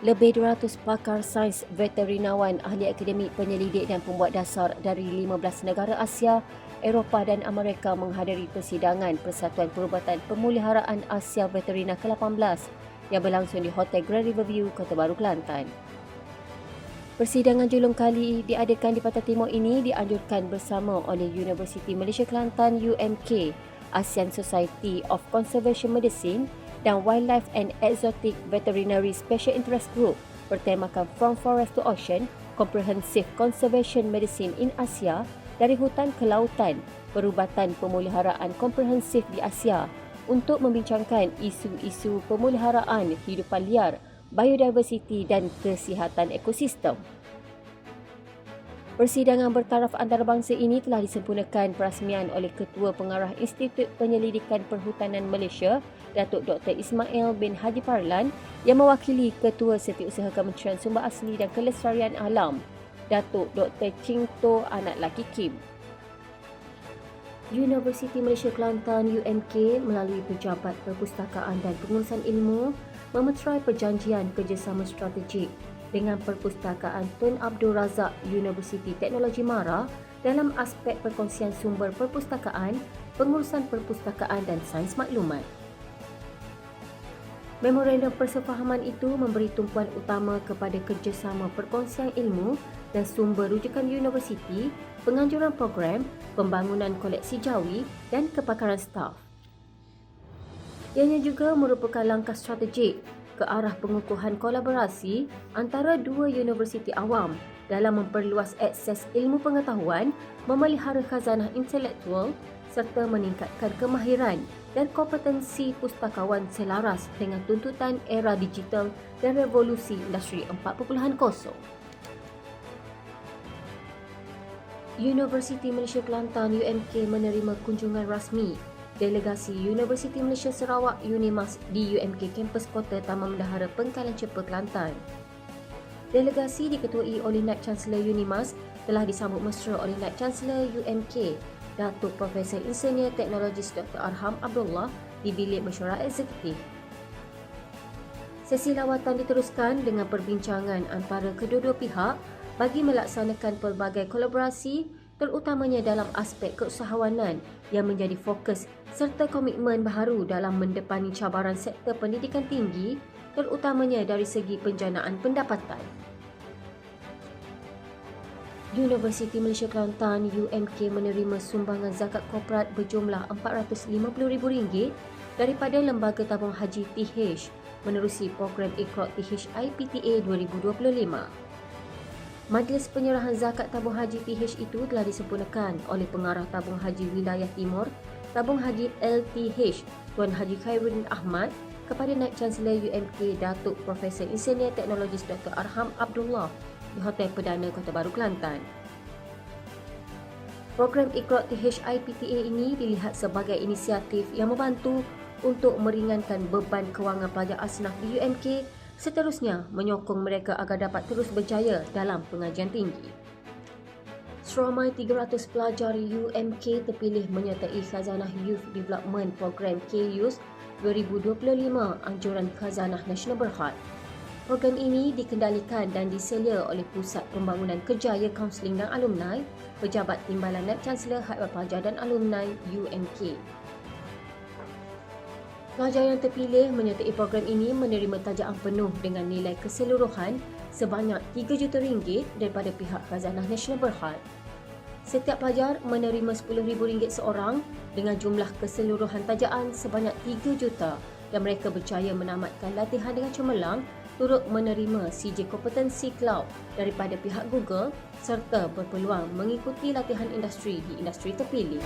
Lebih 200 pakar sains veterinawan, ahli akademik, penyelidik dan pembuat dasar dari 15 negara Asia, Eropah dan Amerika menghadiri persidangan Persatuan Perubatan Pemuliharaan Asia Veterina ke-18 yang berlangsung di Hotel Grand Riverview, Kota Baru, Kelantan. Persidangan julung kali diadakan di Pantai Timur ini dianjurkan bersama oleh Universiti Malaysia Kelantan UMK, ASEAN Society of Conservation Medicine dan Wildlife and Exotic Veterinary Special Interest Group bertemakan From Forest to Ocean, Comprehensive Conservation Medicine in Asia dari hutan ke lautan, perubatan pemuliharaan komprehensif di Asia untuk membincangkan isu-isu pemuliharaan hidupan liar, biodiversiti dan kesihatan ekosistem. Persidangan bertaraf antarabangsa ini telah disempurnakan perasmian oleh Ketua Pengarah Institut Penyelidikan Perhutanan Malaysia, Datuk Dr. Ismail bin Haji Parlan yang mewakili Ketua Setiausaha Kementerian Sumber Asli dan Kelestarian Alam, Datuk Dr. Ching To Anak Laki Kim. Universiti Malaysia Kelantan UMK melalui Pejabat Perpustakaan dan Pengurusan Ilmu memeterai perjanjian kerjasama strategik dengan Perpustakaan Tun Abdul Razak Universiti Teknologi Mara dalam aspek perkongsian sumber perpustakaan, pengurusan perpustakaan dan sains maklumat. Memorandum persefahaman itu memberi tumpuan utama kepada kerjasama perkongsian ilmu dan sumber rujukan universiti, penganjuran program, pembangunan koleksi jawi dan kepakaran staf. Ianya juga merupakan langkah strategik ke arah pengukuhan kolaborasi antara dua universiti awam dalam memperluas akses ilmu pengetahuan, memelihara khazanah intelektual serta meningkatkan kemahiran dan kompetensi pustakawan selaras dengan tuntutan era digital dan revolusi industri 4.0. Universiti Malaysia Kelantan UMK menerima kunjungan rasmi delegasi Universiti Malaysia Sarawak UNIMAS di UMK kampus kota Taman Mendahara Pengkalan Cepa Kelantan. Delegasi diketuai oleh Naib Chancellor UNIMAS telah disambut mesra oleh Naib Chancellor UMK Datuk Profesor Insinyur Teknologis Dr. Arham Abdullah di Bilik Mesyuarat Eksekutif. Sesi lawatan diteruskan dengan perbincangan antara kedua-dua pihak bagi melaksanakan pelbagai kolaborasi terutamanya dalam aspek keusahawanan yang menjadi fokus serta komitmen baharu dalam mendepani cabaran sektor pendidikan tinggi terutamanya dari segi penjanaan pendapatan. Universiti Malaysia Kelantan UMK menerima sumbangan zakat korporat berjumlah RM450,000 daripada Lembaga Tabung Haji TH menerusi program Iqra' TH IPTA 2025. Majlis penyerahan zakat tabung haji PH itu telah disempurnakan oleh pengarah tabung haji wilayah timur, tabung haji LTH Tuan Haji Khairuddin Ahmad kepada Naib Chancellor UMK Datuk Profesor Insinyur Teknologis Dr. Arham Abdullah di Hotel Perdana Kota Baru Kelantan. Program Iqra' THIPTA ini dilihat sebagai inisiatif yang membantu untuk meringankan beban kewangan pelajar asnaf di UMK seterusnya menyokong mereka agar dapat terus berjaya dalam pengajian tinggi. Seramai 300 pelajar UMK terpilih menyertai Khazanah Youth Development Program KYUS 2025 Anjuran Khazanah Nasional Berhad. Program ini dikendalikan dan diselia oleh Pusat Pembangunan Kerjaya Kaunseling dan Alumni, Pejabat Timbalan Naib Chancellor Hadwar Pelajar dan Alumni UMK. Pelajar yang terpilih menyertai program ini menerima tajaan penuh dengan nilai keseluruhan sebanyak RM3 juta ringgit daripada pihak Khazanah Nasional Berhad. Setiap pelajar menerima RM10,000 seorang dengan jumlah keseluruhan tajaan sebanyak RM3 juta dan mereka berjaya menamatkan latihan dengan cemerlang turut menerima CJ Kompetensi Cloud daripada pihak Google serta berpeluang mengikuti latihan industri di industri terpilih.